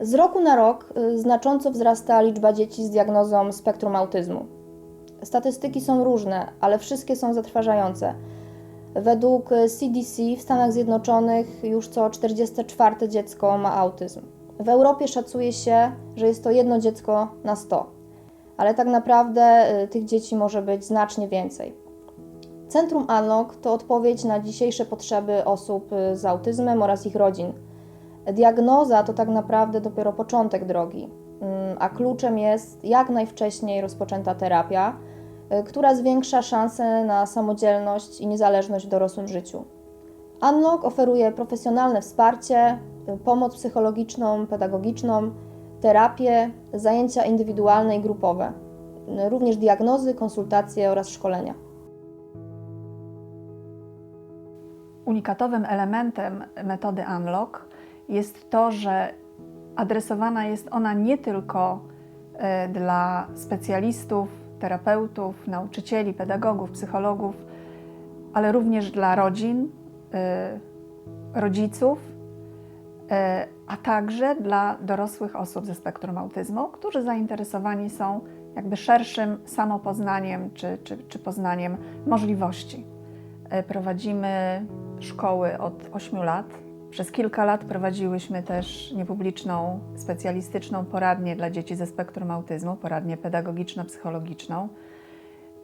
Z roku na rok y, znacząco wzrasta liczba dzieci z diagnozą spektrum autyzmu. Statystyki są różne, ale wszystkie są zatrważające. Według y, CDC w Stanach Zjednoczonych już co 44 dziecko ma autyzm. W Europie szacuje się, że jest to jedno dziecko na 100, ale tak naprawdę y, tych dzieci może być znacznie więcej. Centrum Unlock to odpowiedź na dzisiejsze potrzeby osób y, z autyzmem oraz ich rodzin. Diagnoza to tak naprawdę dopiero początek drogi, mm, a kluczem jest jak najwcześniej rozpoczęta terapia, y, która zwiększa szanse na samodzielność i niezależność w dorosłym życiu. Unlock oferuje profesjonalne wsparcie, y, pomoc psychologiczną, pedagogiczną, terapię, zajęcia indywidualne i grupowe, y, również diagnozy, konsultacje oraz szkolenia. Unikatowym elementem metody Unlock jest to, że adresowana jest ona nie tylko e, dla specjalistów, terapeutów, nauczycieli, pedagogów, psychologów, ale również dla rodzin, e, rodziców, e, a także dla dorosłych osób ze spektrum autyzmu, którzy zainteresowani są jakby szerszym samopoznaniem czy, czy, czy poznaniem możliwości. Prowadzimy szkoły od 8 lat. Przez kilka lat prowadziłyśmy też niepubliczną, specjalistyczną poradnię dla dzieci ze spektrum autyzmu, poradnię pedagogiczno-psychologiczną.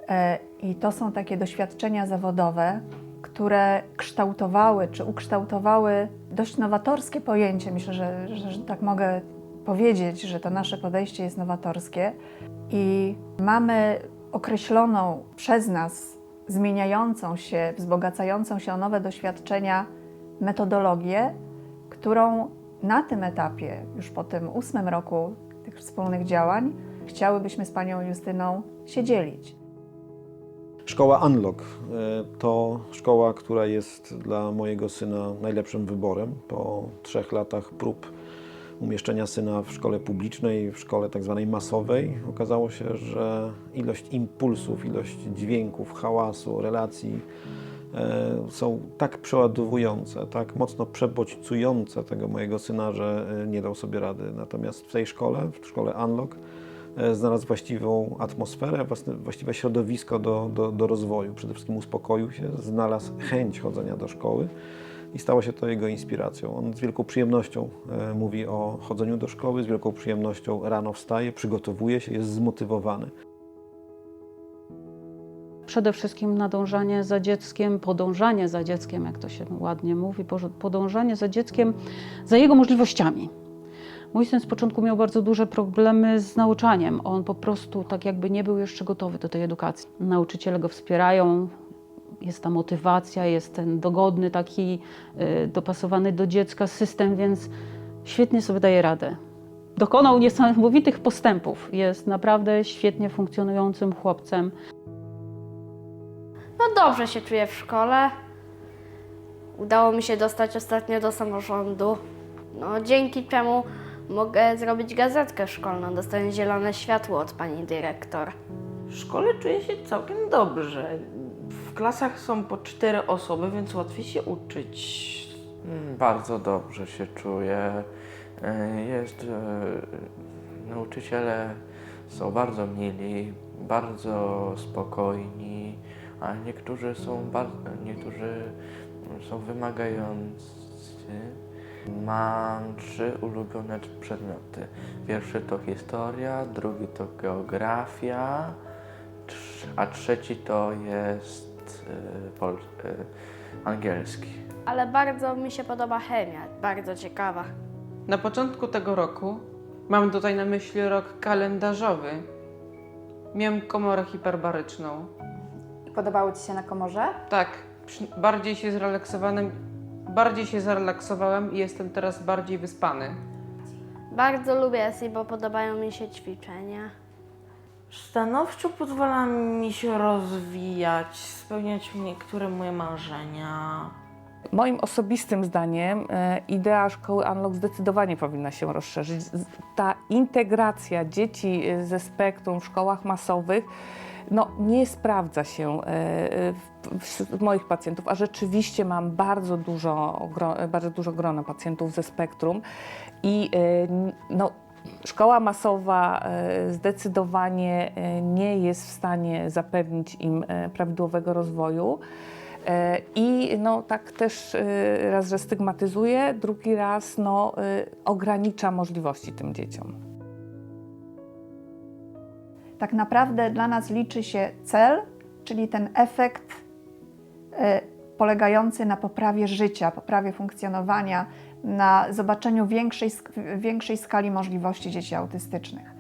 E, I to są takie doświadczenia zawodowe, które kształtowały czy ukształtowały dość nowatorskie pojęcie. Myślę, że, że, że tak mogę powiedzieć, że to nasze podejście jest nowatorskie i mamy określoną przez nas zmieniającą się, wzbogacającą się o nowe doświadczenia metodologię, którą na tym etapie, już po tym ósmym roku tych wspólnych działań, chciałybyśmy z panią Justyną się dzielić. Szkoła Unlock e, to szkoła, która jest dla mojego syna najlepszym wyborem. Po trzech latach prób umieszczenia syna w szkole publicznej, w szkole tak zwanej masowej, okazało się, że ilość impulsów, ilość dźwięków, hałasu, relacji są tak przeładowujące, tak mocno przebodźcujące tego mojego syna, że e, nie dał sobie rady. Natomiast w tej szkole, w szkole Unlock, e, znalazł właściwą atmosferę, właściwe środowisko do, do, do rozwoju. Przede wszystkim uspokoił się, znalazł chęć chodzenia do szkoły i stało się to jego inspiracją. On z wielką przyjemnością e, mówi o chodzeniu do szkoły, z wielką przyjemnością rano wstaje, przygotowuje się, jest zmotywowany. Przede wszystkim nadążanie za dzieckiem, podążanie za dzieckiem, jak to się ładnie mówi, podążanie za dzieckiem, za jego możliwościami. Mój syn z początku miał bardzo duże problemy z nauczaniem. On po prostu tak jakby nie był jeszcze gotowy do tej edukacji. Nauczyciele go wspierają, jest ta motywacja, jest ten dogodny, taki y, dopasowany do dziecka system, więc świetnie sobie daje radę. Dokonał niesamowitych postępów. Jest naprawdę świetnie funkcjonującym chłopcem. No dobrze się czuję w szkole. Udało mi się dostać ostatnio do samorządu. No dzięki czemu mogę zrobić gazetkę szkolną. Dostaję zielone światło od pani dyrektor. W szkole czuję się całkiem dobrze. W klasach są po cztery osoby, więc łatwiej się uczyć. Mm, Bardzo dobrze się czuję. E, Jest, e, nauczyciele są bardzo mili, bardzo spokojni, a niektórzy są, bardzo, niektórzy są wymagający. Mam trzy ulubione przedmioty. Pierwszy to historia, drugi to geografia, a trzeci to jest e, pol, e, angielski. Ale bardzo mi się podoba chemia, bardzo ciekawa. Na początku tego roku, mam tutaj na myśli rok kalendarzowy, miałem komorę hiperbaryczną. Podobało Ci się na komorze? Tak, przy- bardziej się zrelaksowałem, bardziej się zrelaksowałem i jestem teraz bardziej wyspany. Bardzo lubię SI, bo podobają mi się ćwiczenia. Stanowczo pozwala mi się rozwijać, spełniać niektóre moje marzenia. Moim osobistym zdaniem e, idea szkoły Unlock zdecydowanie powinna się rozszerzyć. Ta integracja dzieci e, ze spektrum w szkołach masowych no, nie sprawdza się e, w- wśród moich pacjentów, a rzeczywiście mam bardzo dużo, bardzo dużo grona pacjentów ze spektrum i e, no, szkoła masowa e, zdecydowanie e, nie jest w stanie zapewnić im e, prawidłowego rozwoju. E, I no, tak też e, raz, że stygmatyzuje, drugi raz no, e, ogranicza możliwości tym dzieciom. Tak naprawdę dla nas liczy się cel, czyli ten efekt e, polegający na poprawie życia, poprawie funkcjonowania, na zobaczeniu większej, większej skali możliwości dzieci autystycznych.